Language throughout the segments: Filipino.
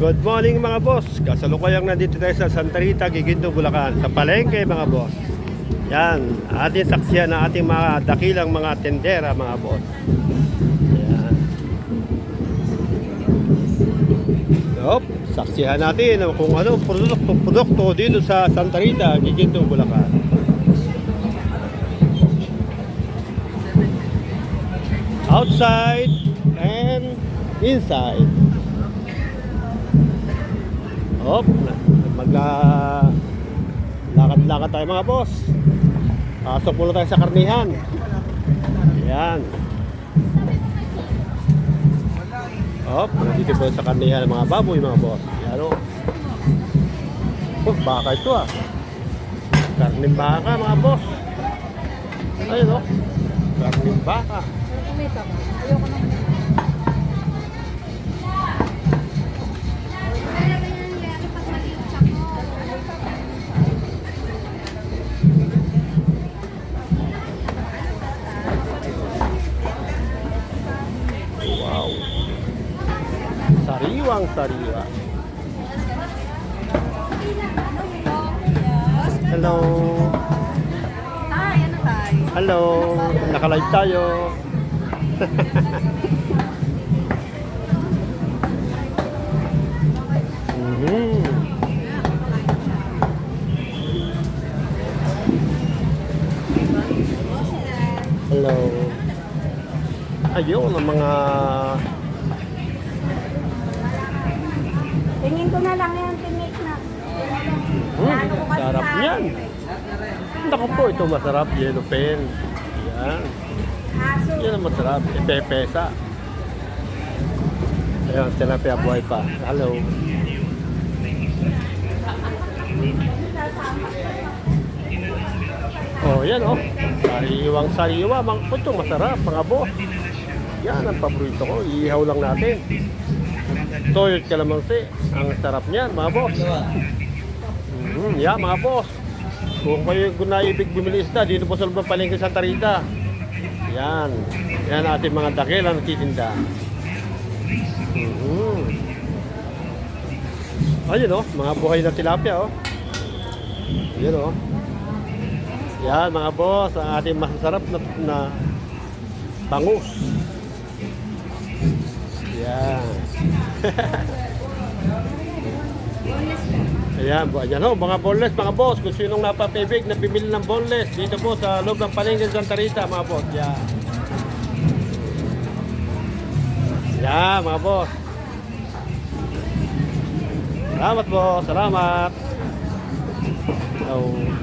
Good morning mga boss. Kasalukuyang nandito tayo sa Santa Rita, Giginto, Bulacan. Sa palengke mga boss. Yan, ating saksiyan na ating mga dakilang mga tendera mga boss. Yan. Yup, saksihan natin kung ano produkto, produkto dito sa Santa Rita, Giginto, Bulacan. Outside and inside. Hop, magla lakad-lakad tayo mga boss. Pasok muna tayo sa karnihan. Yan. Hop, dito po sa karnihan mga baboy mga boss. Yan o. Oh, baka ito ah. Karning baka mga boss. Ayun o. Karning baka. Ayoko nang Sariwang sariwa. Hello. Ano? Hello. Naka-live tayo. Mhm. Hello. Ayun ang mga ko na lang yan, tinik na. Hmm, sarap sa yan. eh. Naku po, ito masarap. Yellow pen. Yan. Yan ang masarap. Ipepesa. Ayun, tilapia buhay pa. Hello. Oh, yan oh. Sariwang sariwa. Mang, ito masarap, mga boss. Yan ang paborito ko. Iihaw lang natin. Toyot calamansi. Ang sarap niyan, mga boss. Mm, yan, mga boss. Kung kayo kung naibig bumili isda, dito po sa loob ng palengke sa Tarita. Yan. Yan ating mga dakilang nagtitinda. Mhm. Ayun oh, mga buhay na tilapia oh. Ayun oh. Yan mga boss, ang ating masasarap na, na bangus. Yan. Ayan, bu- ayan ho, mga boneless, mga boss. Kung sinong napapibig na bibili ng boneless dito po sa loob ng palengke ng Santa Rita, mga boss. Yan. Yan, mga boss. Salamat po, salamat. Oh.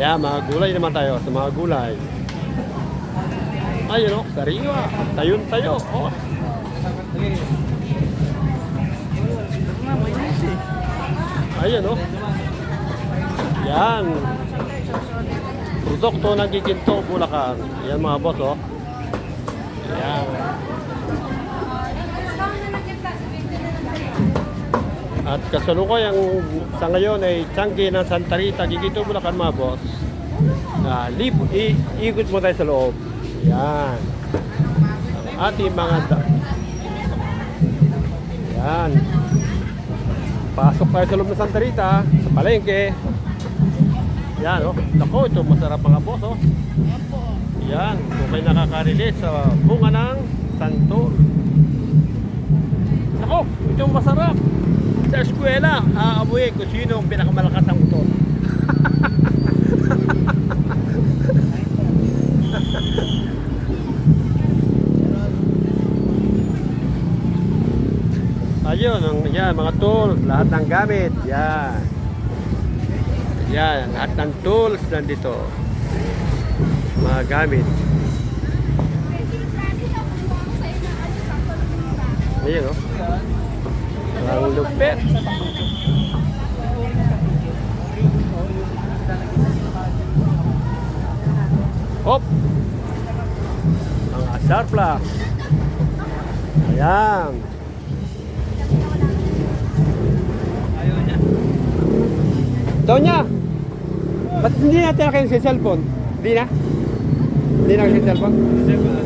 Ayan, mga gulay naman tayo sa mga gulay. Ayun oh, sariwa. Tayon tayo. Oh. Ayun oh. Yan. Produkto ng Giginto, Bulacan. Yan mga boss oh. Yan. At kasalukay ang sa ngayon ay Changi ng Santa Rita, Giginto, Bulacan mga boss. Ah, lip, i- ikot mo tayo sa loob. Yan. Ang ating mga da- Yan. Pasok tayo sa loob ng Santa Rita, sa palengke. Yan, oh. Nako, ito masarap mga boss, oh. Yan, kung kayo nakaka-relate sa bunga ng santol. Nako, ito masarap. Sa eskwela, aamuin kung sino ang pinakamalakas ang utot. Ayun, ang, yan, mga tools, lahat ng gamit, yan. Yan, lahat ng tools nandito. Mga gamit. Ayun, oh. Ang lupit. Hop! Mga surplus. Ayan. Tonya, ba't hindi natin kayo sa cellphone? Hindi na? Hindi na kasi cellphone? Ay, gap-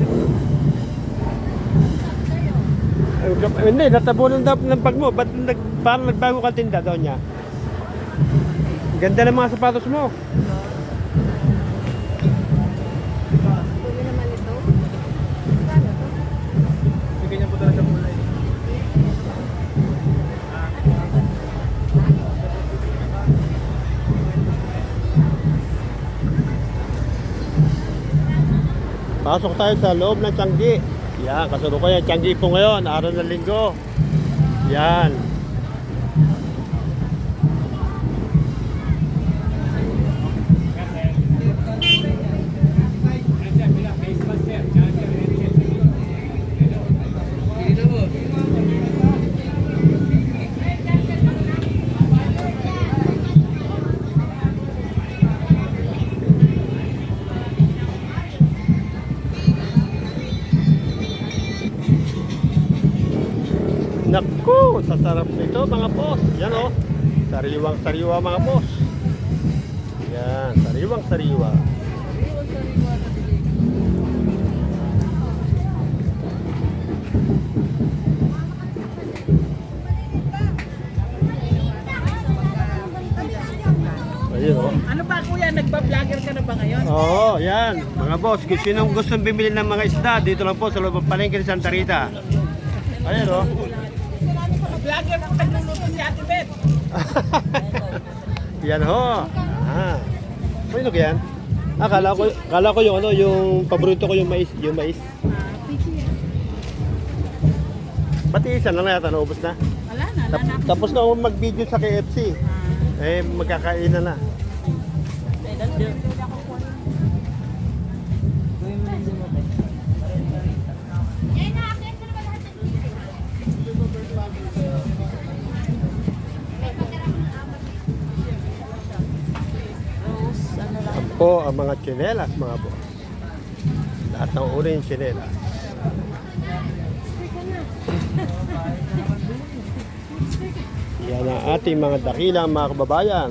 eh, Hindi, natabunan daw ng bag mo. Ba't nag, parang nagbago ka tinda daw niya? Ganda ng mga sapatos mo. Pwede naman ito. Magkano to? Sige niya po talaga kulay. Pasok tayo sa loob ng Tianggi. Yan, kasalukuyan. Tianggi po ngayon, araw ng linggo. Yan. Sariwang sariwa mga boss. Yan, sariwang sariwa. Ayun oh. Ano ba kuya, nagpa-vlogger ka na ba ngayon? Oo, yan. Mga boss, kung sinong gustong bumili ng mga isda, dito lang po sa loob ng palengke ni Santa Rita. Ayan oh. Vlogger po nagluluto si Ate Beth. yan ho. Ah. Ano ko yan? Ah, kala ko, kala ko yung ano, yung paborito ko yung mais, yung mais. Pati isa na lang yata naubos na. Wala na, Tap- wala na. tapos na ako mag-video sa KFC. Eh, magkakainan na. Yan po ang mga tsinelas, mga boss. Lahat ng uri yung tsinelas. Yan ang ating mga dakilang mga kababayan.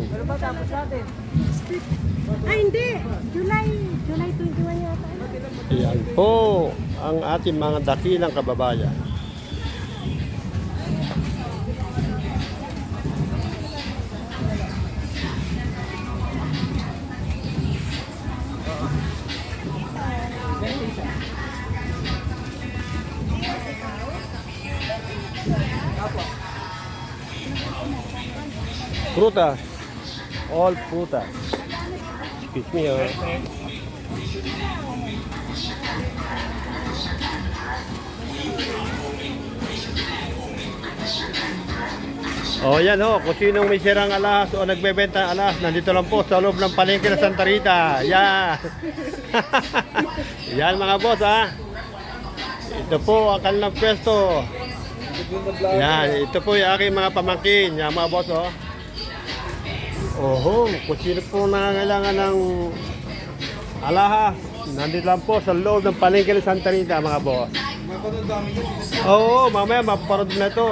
Ay, hindi. July. July 21 yata. Yan po ang ating mga dakilang kababayan. Frutas. All frutas. Excuse me, ah. Oh, yan ho. Kung sinong may sirang alas o nagbebenta ng alas, nandito lang po sa loob ng palengke ng Santa Rita. Yan. yan mga boss ha. Ito po ang kanilang pwesto. Yan, ito po yung aking mga pamangkin. Yan mga boss oh. Oho, kung sino po nangangailangan ng alahas, nandito lang po sa loob ng palengke ng Santa Rita mga boss. Oo, mamaya mapaparod na ito.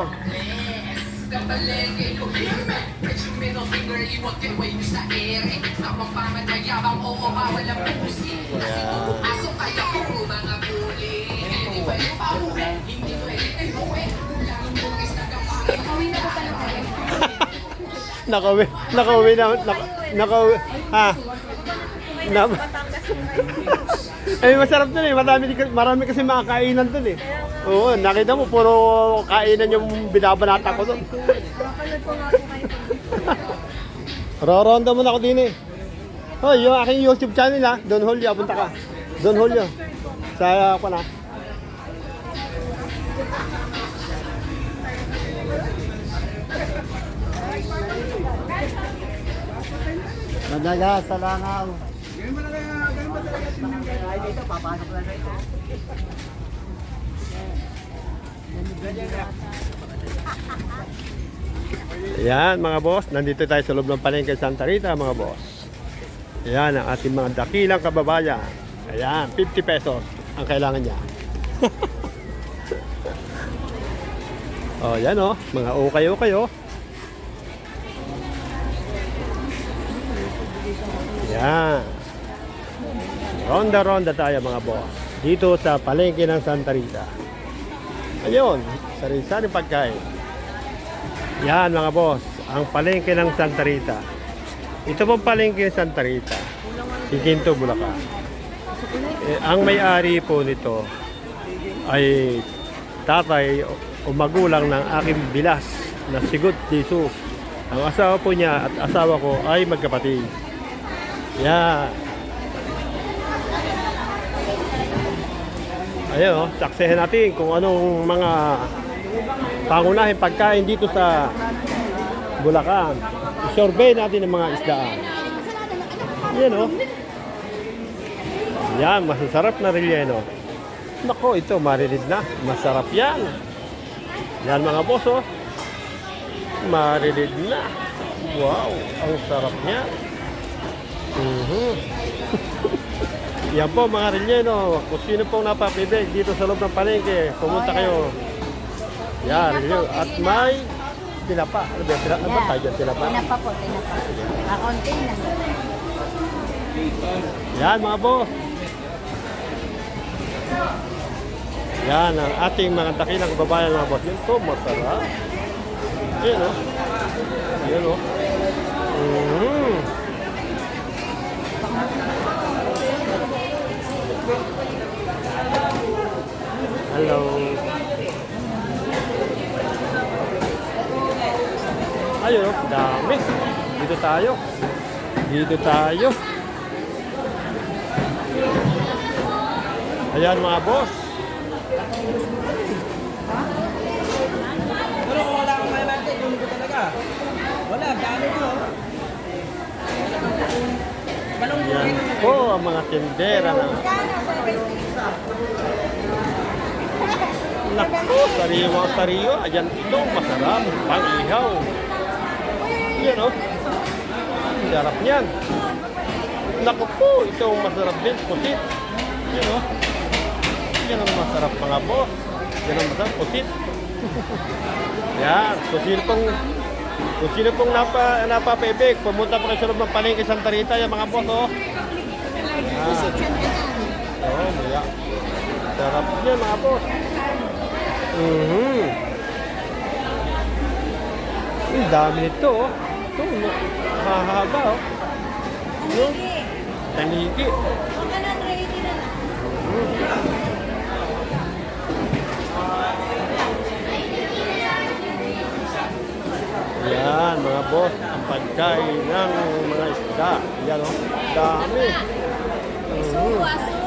Nakauwi, nakauwi na, nak- nakauwi, ha? Na, eh, masarap dun eh. Marami, marami kasi mga kainan dun eh. Oo, nakita mo, puro kainan yung binabanata ko dun. Roronda mo na ako din eh. Hoy, yung aking YouTube channel ha, Don Julio, punta ka. Don Julio. Sa ako na. Madaga sa langaw. Yan mga boss, nandito tayo sa loob ng palengke Santa Rita mga boss. Yan ang ating mga dakilang kababayan. Ayan, 50 pesos ang kailangan niya. oh, yan oh, mga ukay-ukay oh. Yan. Ronda-ronda tayo mga boss. Dito sa palengke ng Santa Rita. Ayun, sari-sari pagkain. Yan mga boss, ang palengke ng Santa Rita. Ito pong palengke ng Santa Rita. Ikinto, Bulacan. Eh, ang may-ari po nito ay tatay o magulang ng aking bilas na sigot Jesus. Ang asawa po niya at asawa ko ay magkapatid. Yan. Ayun, oh, natin kung anong mga pangunahing pagkain dito sa Bulacan. I-survey natin ang mga isdaan. Yan oh. Yan, masasarap na relleno. Nako, ito marinig na. Masarap yan. Yan mga boss oh. Marinig na. Wow, ang sarap niya. Mhm. Yan po mga relleno. Kung sino pong napapibig dito sa loob ng palengke, pumunta kayo. Yan. At may tinapa. Ano ba? Tinapa? Ba tayo dyan? Tinapa? Tinapa po, tinapa. Kakunti na. Yan mga boss. Yan ang ating mga dakilang kababayan mga boss. Yun to, masarap. Yan o. Yan o. Mm. Hello. Ayun, dami. Dito tayo. Dito tayo. Ayan mga boss. Pero kung wala kang may yun ko talaga. Wala, dami ko. Yan po ang mga tindera na. Naku, sariwa sariwa. Ayan ito, masarap. Pang-ihaw. Yan o. Sarap niyan. Naku po, ito ang masarap din. Pusit. Yan o. Yan ang masarap mga boss. Yan ang masarap. Pusit. Yan. Kung sino pong kung sino pong napa, napapebek, pumunta po kayo sa loob ng palengke Santa Rita, yung mga boss, oh. Ah. Oo, maya. Sarap niya, mga boss. Mhm. Ang dami nito, oh. Ito. Mahaba, oh. No? Tanigi. Yan, mga boss, ang pagkain ng mga isda. Yan, oh. Dami. Mhm.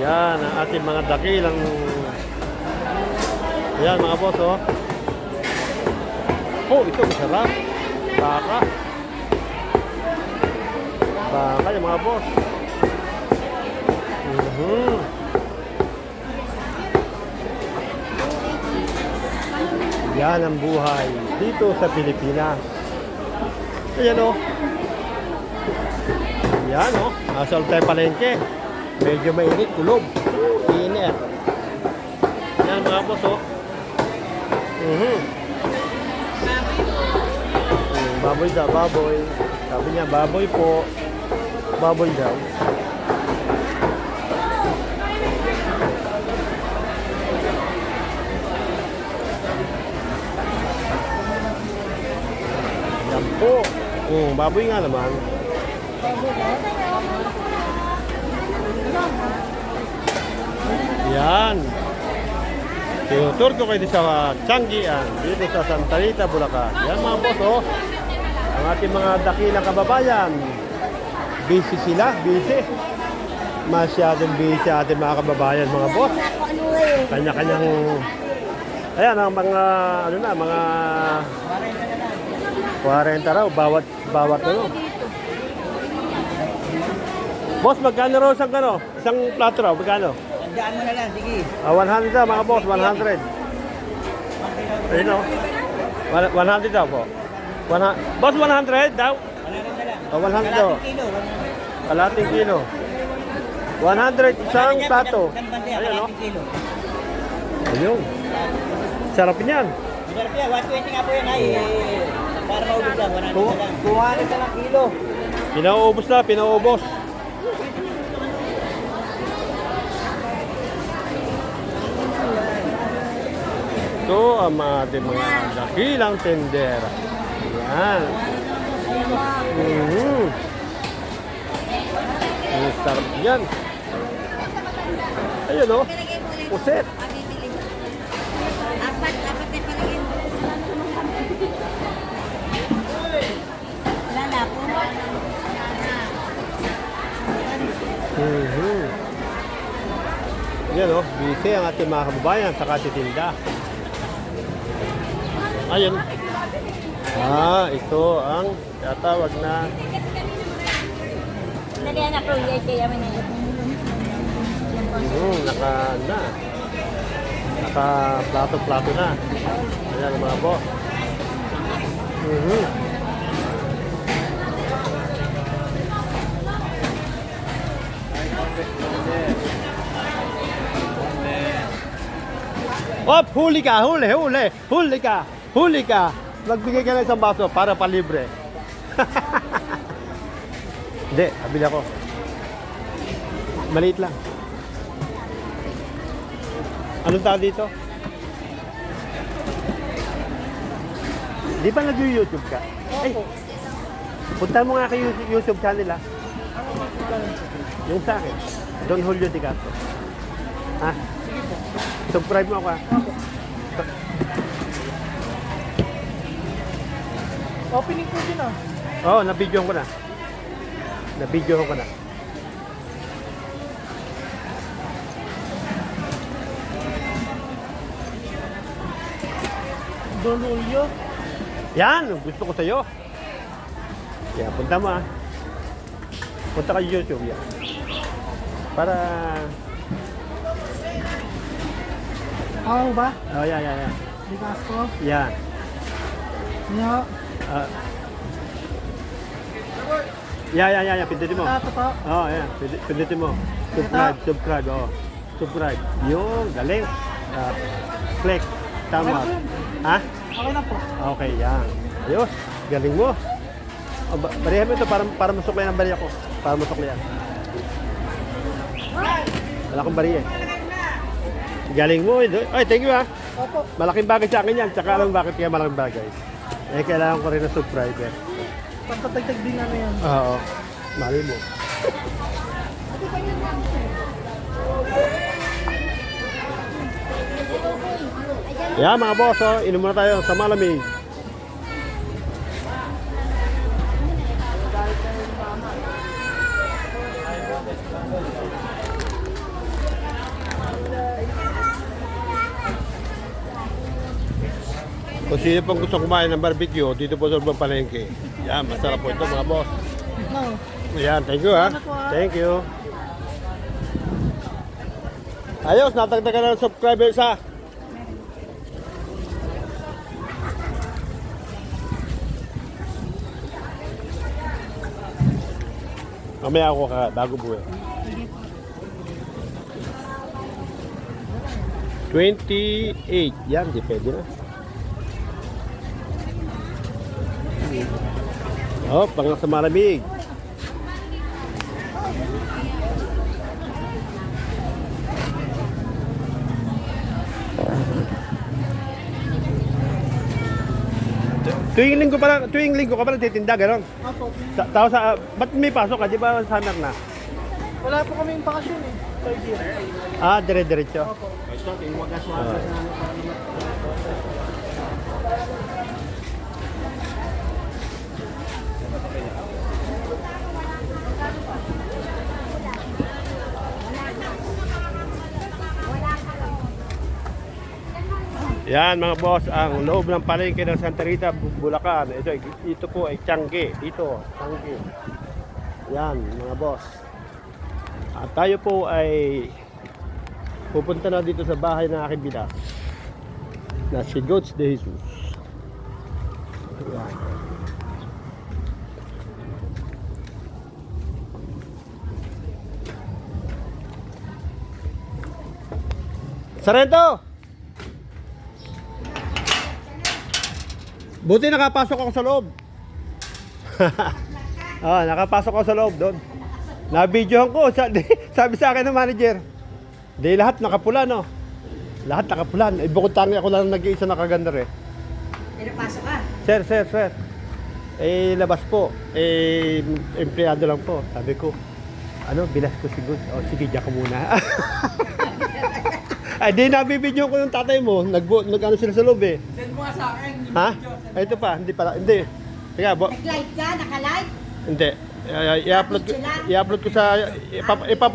Yan, ang ating mga dakilang Yan, mga boss, oh. Oh, ito, masarap. Baka. Baka yung mga boss. Mhm. Yan ang buhay dito sa Pilipinas. Ayan o. Yan o. Asal tayo palengke. Medyo mainit, kulob. Init. Yan mga boss o. Mhm. Mm, Baboy daw, baboy. Sabi niya, baboy po. Baboy daw. Yan po. Mm, baboy nga naman. Yan. Tinutur ko kayo sa Changian, dito sa Santa Rita, Bulacan. Yan mga boss, oh. Ang ating mga dakilang kababayan. Busy sila, busy. Masyadong busy ating mga kababayan, mga boss. Kanya-kanyang... Ayan, ang mga, ano na, mga 40 raw, bawat, bawat ano. Boss, magkano raw isang ano? Isang plato raw, magkano? Tandaan mo na lang, sige. Ah, 100 daw mga boss, 100. Ayun o. 100 daw po. 100. Boss, 100 daw? Wala rin na lang. Oh, 100 daw. Kalating kilo. Kalating kilo. 100 isang bante, Ayun o. Ayun. Sarap niyan. Masarap yan, 120 nga po yan ay. Para maubos lang, 100 Ku- na lang. Kuha ka ng kilo. Pinauubos na, pinauubos. Ito ang mga ating mga dakilang tendera. Yan. Mhm. Ang yan. Ayun o. Puset. Apat, apat na palagay mo. Wala na po. Mhm. Yan o. Busy ang ating mga kababayan sa katitinda. Ayun. Ah, ito ang tatawag na Dali na po, yay kaya mo na yun. Hmm, naka na. Naka plato-plato na. Ayan mga boss. Mhm. Op, huli ka, huli, huli, huli ka, huli ka. Magbigay ka ng isang baso para palibre. Hindi, abili ako. Maliit lang. Anong tawag dito? Di ba nag-YouTube ka? Ay, punta mo nga kay YouTube- channel ah. Yung sa akin. Don Julio Di Castro. Ha? Subscribe mo ako ah. Opening ko din ah. Oo, oh, nabidyohan ko na. Nabidyohan ko na. Don Julio. Yan, gusto ko sa'yo. Kaya punta mo ah. Punta ka YouTube yan. Para... Ako ba? Oh, yan, yan, yan. Di Castro. Yan. Niya. Ah. yan, yan, yan, yan. Pindutin mo. totoo. Oo, oh. Pind- Pindutin mo. Subscribe, subscribe, oo. Subscribe. Yung, galing. Ah, click. Tama. Ha? Okay na po. Okay, yan. Ayos. Galing mo. Oh, ba- barihan mo ito para, para masukli ang bariya ko. Para masukli yan. Wala akong bariya eh. Galing mo. eh. Ay, thank you ah. Opo. Malaking bagay sa akin yan. Tsaka alam bakit kaya malaking bagay. Eh, kailangan ko rin ng subscriber. Pagkatagtag din na yan. Oo. Mali mo. Yan mga boss, oh, inom muna tayo sa malamig. Kung sino pang gusto kumain ng barbecue, dito po sa Urbang Palengke. Yan, masarap po ito mga boss. No. Ayan, thank you ha. Thank you. Ayos, natagdagan na ng subscriber sa. Mamaya ako ka, bago buhay. 28. Yan, di pwede na. Oh, pang sa malamig. Tuwing linggo pa lang, tuwing linggo ka pa lang titinda, gano'n. Opo. Sa, tao sa, ba't may pasok ka? Di ba summer na? Wala po kaming bakasyon eh. Third year. Ah, dire-diretso. Opo. Yan mga boss, ang loob ng palengke ng Santa Rita, Bu- Bulacan. Ito, ito po ay Tiangge. Dito, Tiangge. Yan mga boss. At tayo po ay pupunta na dito sa bahay ng aking bidas na si Goats de Jesus. Yan. Sarento! Buti nakapasok ako sa loob. ah, nakapasok ako sa loob doon. Na-videohan ko. Sa, sabi sa akin ng manager, di lahat nakapula, no? Lahat nakapula. Eh, bukod tangi ako lang nag-iisa nakaganda eh. Pinapasok ka. Sir, sir, sir. Eh, labas po. Eh, empleyado lang po. Sabi ko, ano, bilas ko si Good. O, sige, diyan ka muna. Ay, di nabibidyo ko yung tatay mo. Nag, nag ano sila sa loob eh. Send mo nga sa akin. Ha? Ay, ito pa, hindi pala. Hindi. Teka, bo, Nag-live ka? Naka-live? hindi. I- I-upload ko, i-upload ko sa, ipap, ipapa,